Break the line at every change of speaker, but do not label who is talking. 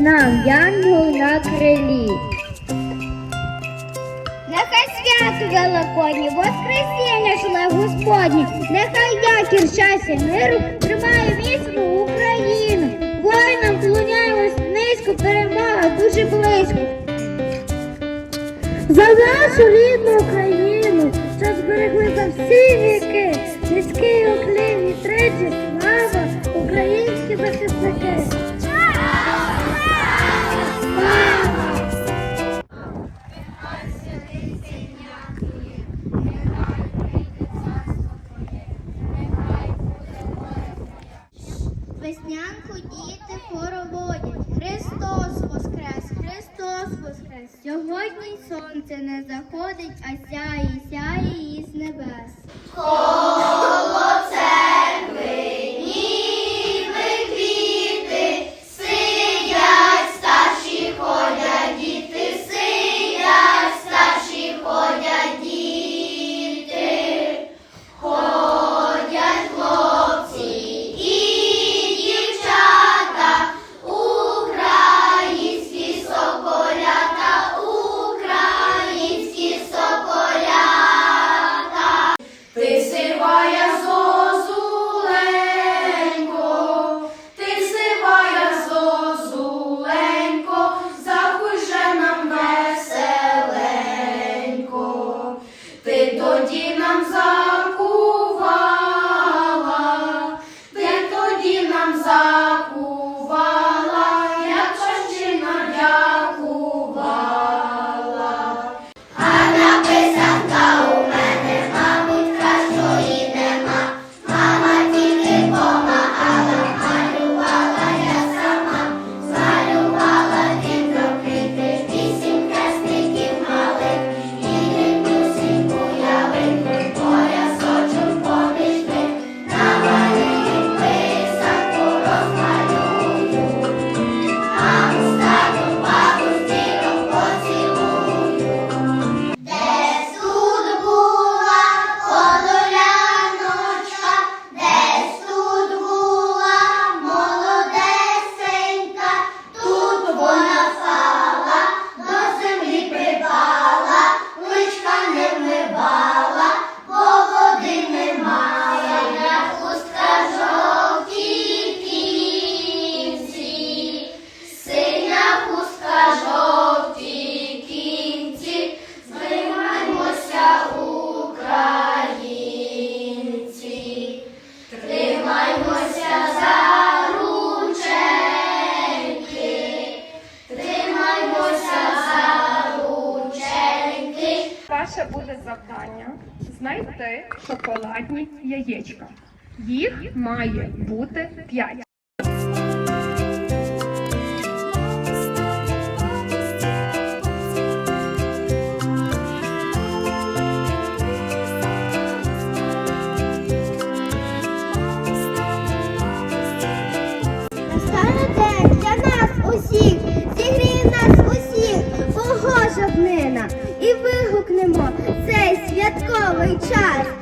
нам янгол на крилі. Нехай свято Великодні, Воскресіння шле Господні, нехай якір щастя миру тримає міцно Україну. Воїнам клоняємось низько, перемога дуже близько. За нашу рідну Україну, що зберегли за всі віки, низький уклін і тричі слава, українські захисники.
Веснянку діти хороводять. Христос воскрес, Христос воскрес. Сьогодні сонце не заходить, а сяє, сяє із небес.
Коло сивая закувала, ти тоді нам закувала,
знайти шоколадні яєчка. Їх має бути 5.
Настане день для нас усіх, зігріє нас усіх, погожа днина, і вигукнемо shots.